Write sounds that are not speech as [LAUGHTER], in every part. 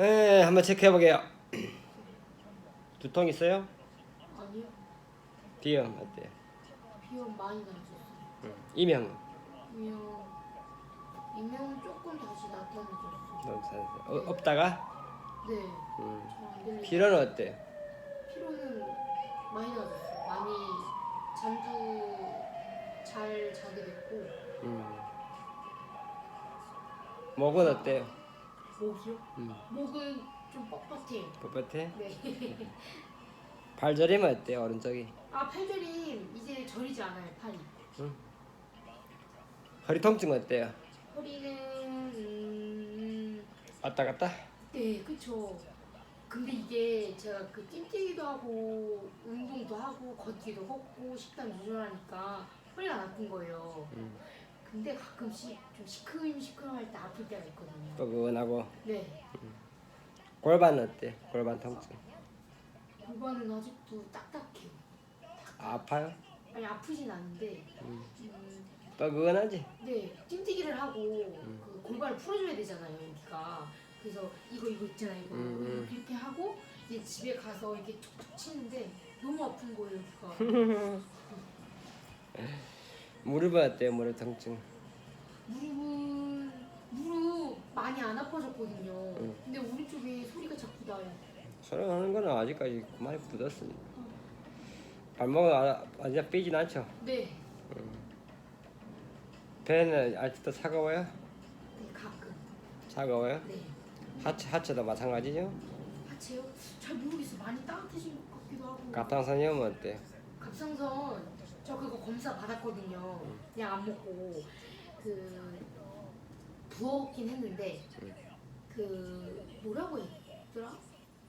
에 한번 체크해 보게요. 두통 있어요? 아니요. 비염 어때? 비염 많이 나셨어요. 응. 이명 이명 이명은 조금 다시 나타나졌어요. 너무 잘했어요. 어, 없다가 네. 음. 잘안 피로는 어때? 피로는 많이 나졌어요. 많이 잠도 잘 자게 됐고 음. 목은 어때요? 목이요? 음. 목은 좀 뻣뻣해요. 뻣뻣해? 네. [LAUGHS] 발저리면 어때요? 오른쪽이? 아 팔절임 이제 저리지 않아요 팔이. 허리 통증 어때요? 허리는 음, 왔다 갔다? 네 그쵸. 근데 이게 제가 그 찜뛰기도 하고 운동도 하고 걷기도 걷고 식단 조절하니까 허리가 안 아픈 거예요. 음. 근데 가끔씩 좀 시큼시큼할 때 아플 때가 있거든요. 뻐근하고 네. 골반은 어때? 골반 통증 골반은 아직도 딱딱해요. 아파요? 아니 아프진 않은데 음. 음, 뻐근하지? 네 찜뛰기를 하고 그 골반을 풀어줘야 되잖아요 여기가. 그래서 이거 이거 있잖아요 이거 음, 음. 이렇게 하고 이제 집에 가서 이렇게 툭툭 치는데 너무 아픈 거예요 여기가. [LAUGHS] 무릎은 어때요? 무릎 통증 무릎은 무릎 많이 안 아파졌거든요. 응. 근데 오른쪽에 소리가 자꾸 나요. 나는 거는 아직까지 많이 굳었으니까 발목은 아- 아직 삐진 않죠? 네, 배는 아직도 차가워요? 네 가끔. 차가워요? 네. 하체, 하체도 마찬가지죠? 하체요? 잘 모르겠어. 많이 따뜻해진 것 같기도 하고. 갑상선염은 어때요? 갑상선 저 그거 검사 받았거든요. 그냥 안 먹고 그 부었긴 했는데 그 뭐라고 했더라?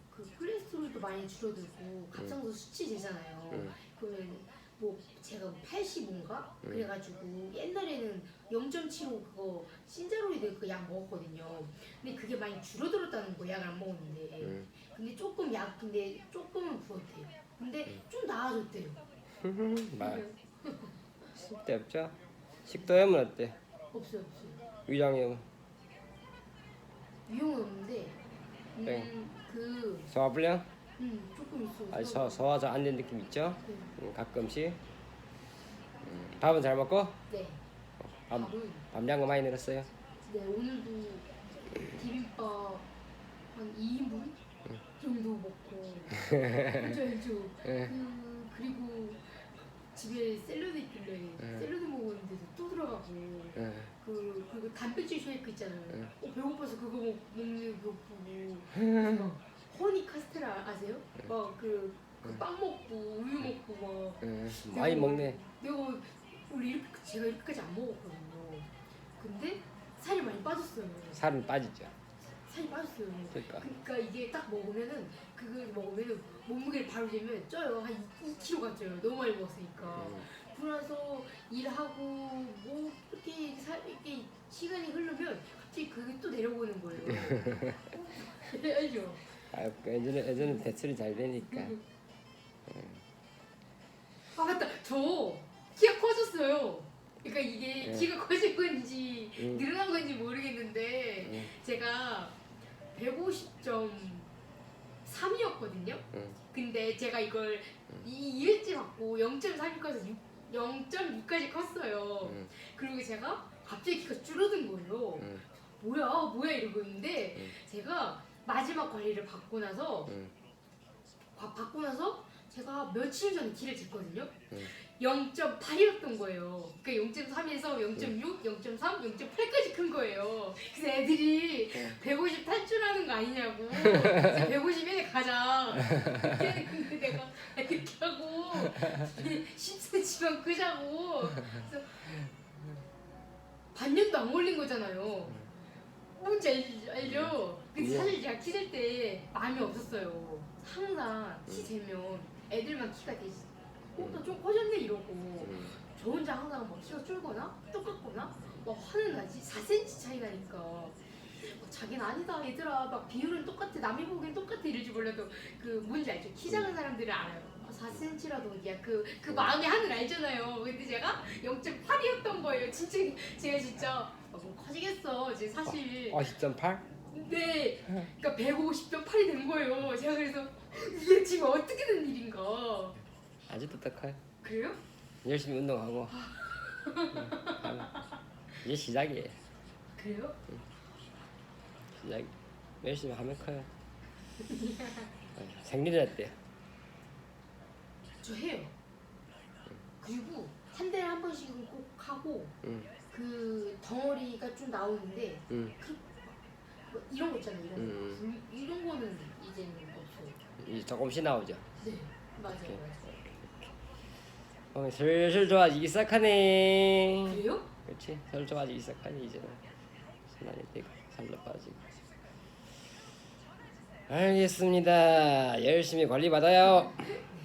그 콜레스테롤도 많이 줄어들고 갑상선 수치 되잖아요. 응. 그러면 뭐 제가 85인가 그래가지고 옛날에는 0.75 그거 신자로이드 그 약 먹었거든요. 근데 그게 많이 줄어들었다는 거 약을 안 먹었는데. 응. 근데 조금 약 근데 조금은 부었대요. 근데 좀 나아졌대요. [LAUGHS] 말 쓸데없죠? 식도염은 어때? 없어요 없어요. 위장염, 위험은 없는데 네. 음그 소화불량? 음, 조금 있어요. 아니 소, 소화 잘안 되는 느낌 있죠? 네. 음, 가끔씩 음, 밥은 잘 먹고? 네. 밤, 밥은 밤량거 많이 늘었어요? 네 오늘도 비빔밥 한 2인분 정도 먹고 알죠. [LAUGHS] 예. 그 그리고 집에 샐러드 있길래 네. 샐러드 먹었는데도 또 들어가고 예. 그 그리고 단백질 쉐이크 있잖아요. 네. 어, 배고파서 그거 먹, 먹는 거 보고 [LAUGHS] 그래서 허니 카스테라 아세요? 네. 막그 그빵 먹고 우유 먹고 막 예. 많이 먹네 내가 원래 이렇게 제가 이렇게까지 안 먹었거든요. 근데 살이 많이 빠졌어요. 살은 빠지죠 살이 빠졌어요. 그러니까 그러니까 이게 딱 먹으면은 그걸 먹으면은 몸무게를 바로 재면 쪄요. 한 2kg가 쪄요. 너무 많이 먹었으니까. 음. 그러나서 일하고 뭐 이렇게 사, 이렇게 시간이 흐르면 갑자기 그게 또 내려오는 거예요. [LAUGHS] 어, 알죠? 아, 예전에 예전에 대출이 잘 되니까 아 맞다. 저 키가 커졌어요. 그러니까 이게 네. 키가 커진 건지 음. 늘어난 건지 모르겠는데 음. 제가 150.3이었거든요. 음. 근데 제가 이걸 이 2회째 받고 0.3이 커서 0.6까지 컸어요. 음. 그리고 제가 갑자기 키가 줄어든 거예요. 음. 뭐야 뭐야 이러고 있는데 음. 제가 마지막 관리를 받고 나서 음. 과- 받고 나서 제가 며칠 전에 키를 쟀거든요. 음. 0.8이었던 거예요. 그러니까 0.3에서 0.6, 0.3, 0.8까지 큰 거예요. 그래서 애들이 음. 150 탈출하는 거 아니냐고. [LAUGHS] 그래서 150에 가자. 그때는 근데 내가 이렇게 하고 10cm만 크자고. 그래서 반년도 안 걸린 거잖아요. 뭔지 알, 알죠? 근데 예. 사실 제가 키잴때 마음이 없었어요. 항상 키 재면 애들만 키가 되지. 어, 나좀 커졌네 이러고. 음. 저 혼자 항상 막 키가 줄거나 똑같거나 막 화는 나지. 4cm 차이 나니까. 막 자기는 아니다 얘들아. 막 비율은 똑같아. 남이 보기엔 똑같아 이럴지 몰라도 그 뭔지 알죠? 키 작은 사람들은 알아요. 4cm라도 어디야. 그, 그 마음의 한을 알잖아요. 근데 제가 0.8이었던 거예요. 진짜 제가 진짜. 아, 뭐 커지겠어 이제 사실. 어, 10.8? 네, 그러니까 150점 팔이 된 거예요. 제가 그래서 이게 지금 어떻게 된? 아주 똑똑해. 그래요? 열심히 운동하고. 응, 하고. 이제 시작이에요. 그래요? 시작. 열심히 하면 커요. 어, 생리를 때. 저 해요. 그리고 한 달에 한 번씩은 꼭 하고 응, 그 덩어리가 좀 나오는데 응. 그, 뭐 이런 거 있잖아요. 이런 거. 음. 음, 이런 거는 이제는 없어요. 이제 조금씩 나오죠. 네, 맞아요. 맞아요. 어, 슬슬 좋아지기 시작하네. 그래요? 그렇지. 슬슬 좋아지기 시작하니 이제는 순환이 되고 살도 빠지고. 알겠습니다. 열심히 관리 받아요.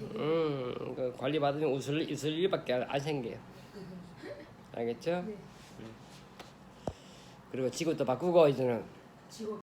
음, 그 관리 받으면 웃을 웃을 일밖에 안, 안 생겨요. 알겠죠? 네. 그리고 직업도 바꾸고 이제는 직업이요?